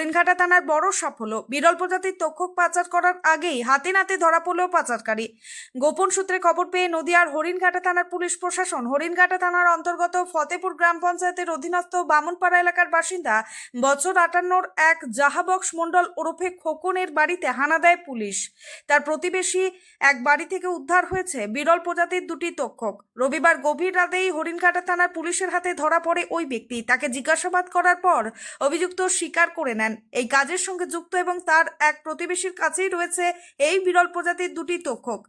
হরিণঘাটা থানার বড় সাফল্য। বিরল প্রজাতির তক্ষক পাচার করার আগেই হাতে নাতে ধরা পড়ল পাচারকারী। গোপন সূত্রে খবর পেয়ে নদিয়ার হরিণঘাটা থানার পুলিশ প্রশাসন হরিণঘাটা থানার অন্তর্গত ফতেপুর গ্রাম পঞ্চায়েতের অধীনস্থ বামুনপাড়া এলাকার বাসিন্দা বছর আটান্নর এক জাহাবক্স মণ্ডল ওরফে খোকনের বাড়িতে হানা দেয় পুলিশ। তার প্রতিবেশী এক বাড়ি থেকে উদ্ধার হয়েছে বিরল প্রজাতির দুটি তক্ষক। রবিবার গভীর রাতেই হরিণঘাটা থানার পুলিশের হাতে ধরা পড়ে ওই ব্যক্তি। তাকে জিজ্ঞাসাবাদ করার পর অভিযুক্ত স্বীকার করে নেন এই কাজের সঙ্গে যুক্ত এবং তার এক প্রতিবেশীর কাছেই রয়েছে এই বিরল প্রজাতির দুটি তক্ষক।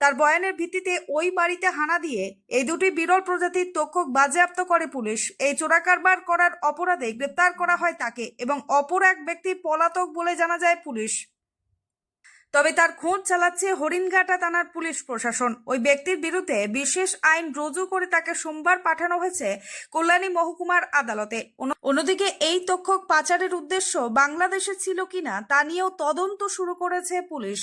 তার বয়ানের ভিত্তিতে ওই বাড়িতে হানা দিয়ে এই দুটি বিরল প্রজাতির তক্ষক বাজেয়াপ্ত করে পুলিশ। এই চোরা কারবার করার অপরাধে গ্রেপ্তার করা হয় তাকে এবং অপর এক ব্যক্তি পলাতক বলে জানা যায় পুলিশ। তবে তার খোঁজ চালাচ্ছে হরিণঘাটা থানার পুলিশ প্রশাসন। ওই ব্যক্তির বিরুদ্ধে বিশেষ আইন রুজু করে তাকে সোমবার পাঠানো হয়েছে কল্যাণী মহকুমার আদালতে। অন্যদিকে এই তক্ষক পাচারের উদ্দেশ্য বাংলাদেশে ছিল কিনা তা নিয়েও তদন্ত শুরু করেছে পুলিশ।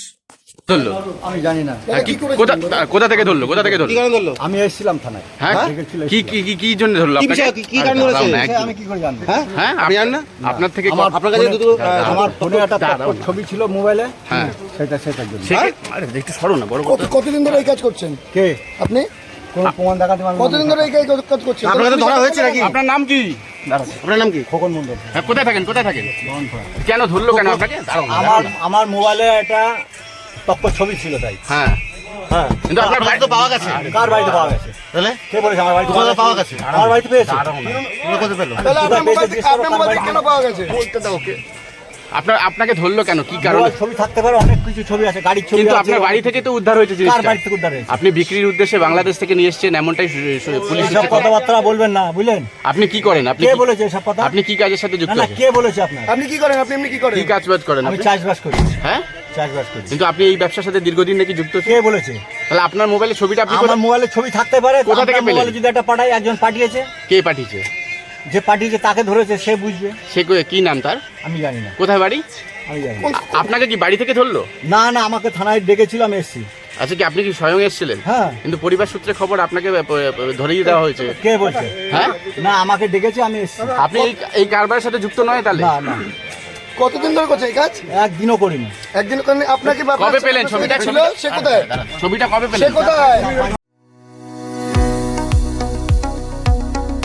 ধরলো? আমি জানি না। হ্যাঁ, কোথা কোথা থেকে ধরলো? কোথা থেকে ধরলো? কি ধরলো? আমি এসেছিলাম থানায়। হ্যাঁ? দেখেছিল, কি কি কি কি জন্য ধরলো? কি আপনাকে কি- কি কারণ ধরেছে? দাঁড়াও না, সে একদম। আমি কি করে জানব? হ্যাঁ? হ্যাঁ আপনি জানেন না। আপনার থেকে আমার আপনার কাছে দুটো আহ, আমার ফোনে একটা দাঁড়াও। পাসপোর্ট না। ছবি ছিল মোবাইলে। হ্যাঁ। সেটা সেটার জন্য। সে আরে একটু সরো না বড় কত কথা। কতদিন ধরে এই কাজ করছেন? কে? আপনি? কোন প্রমাণ দেখাতে পারব কতদিন ধরে এই কাজ কাজ করছেন? আপনার কাছে ধরা হয়েছে নাকি? আপনার নাম কি? আপনার নাম কি? খোকন মন্ডল হ্যাঁ, কোথায় থাকেন কোথায় থাকেন? কেন ধরলো কেন আপনাকে? দাঁড়াও না, দাঁড়াও। আমার না। আমার মোবাইলে একটা তপ্পর ছবি ছিল তাই। হ্যাঁ। হ্যাঁ। কিন্তু আপনার আপনার তো পাওয়া গেছে। কার বাড়িতে পাওয়া গেছে? তাহলে? কে বলেছে আমার বাড়িতে কোথায় পাওয়া গেছে? আমার বাড়িতে পেয়েছে। দাঁড়াও না। তোমরা কোথায় পেল? তাহলে আপনার মোবাইল থেকে আপনার মোবাইল থেকে কেন পাওয়া গেছে? বলতে দাও ওকে। আপনার আপনাকে ধরলো কেন? কি কারণে? ছবি থাকতে পারে অনেক কিছু ছবি আছে গাড়ির ছবি কিন্তু আপনার বাড়ি থেকে তো উদ্ধার হয়েছে জিনিসটা। বাড়ি থেকে উদ্ধার হয়েছে? আপনি বিক্রির উদ্দেশ্যে বাংলাদেশ থেকে নিয়ে এসেছেন এমনটাই পুলিশ খবর। কথাবার্তা বলবেন না বুঝলেন? আপনি কি করেন? আপনি কে বলেছে এসব কথা? আপনি কি কাজের সাথে যুক্ত না কে বলেছে আপনার? আপনি কি করেন? আপনি এমনি কি করেন? কি কাজ বাজ করেন আমি আপনি? চাষবাস করি। হ্যাঁ? চাষবাস করি। কিন্তু আপনি এই ব্যবসার সাথে দীর্ঘদিন নাকি যুক্ত কে বলেছে? তাহলে আপনার মোবাইলে ছবিটা আপনি আমার মোবাইলে ছবি থাকতে পারে কোথা থেকে পেলেন? মোবাইলে যদি একটা পাঠাই একজন পাঠিয়েছে। কে পাঠিয়েছে? যে পাঠিয়েছে তাকে ধরেছে সে বুঝবে। সে কো- কি নাম তার? আমি জানি না। কোথায় বাড়ি? আমি জানি না। আ- আপনাকে কি বাড়ি থেকে ধরলো? না না আমাকে থানায় ডেকেছিল আমি এসেছি। আচ্ছা কি আপনি কি স্বয়ং এসেছিলেন? হ্যাঁ। কিন্তু পরিবার সূত্রে খবর আপনাকে আহ, প- ধরিয়ে দেওয়া হয়েছে। কে বলছে? হ্যাঁ? না আমাকে ডেকেছে আমি এসেছি। আপনি এই এই কারবারের সাথে যুক্ত নয় তাহলে? না না। কতদিন ধরে করছেন এই কাজ? একদিনও করিনি। একদিন করেন আপনাকে বা আপনার কবে পেলেন ছেলে ছবিটা? ছিল? ছবিটা- সে কোথায়? দাঁড়ান, ছবিটা কবে সে পেলেন? কোথায়?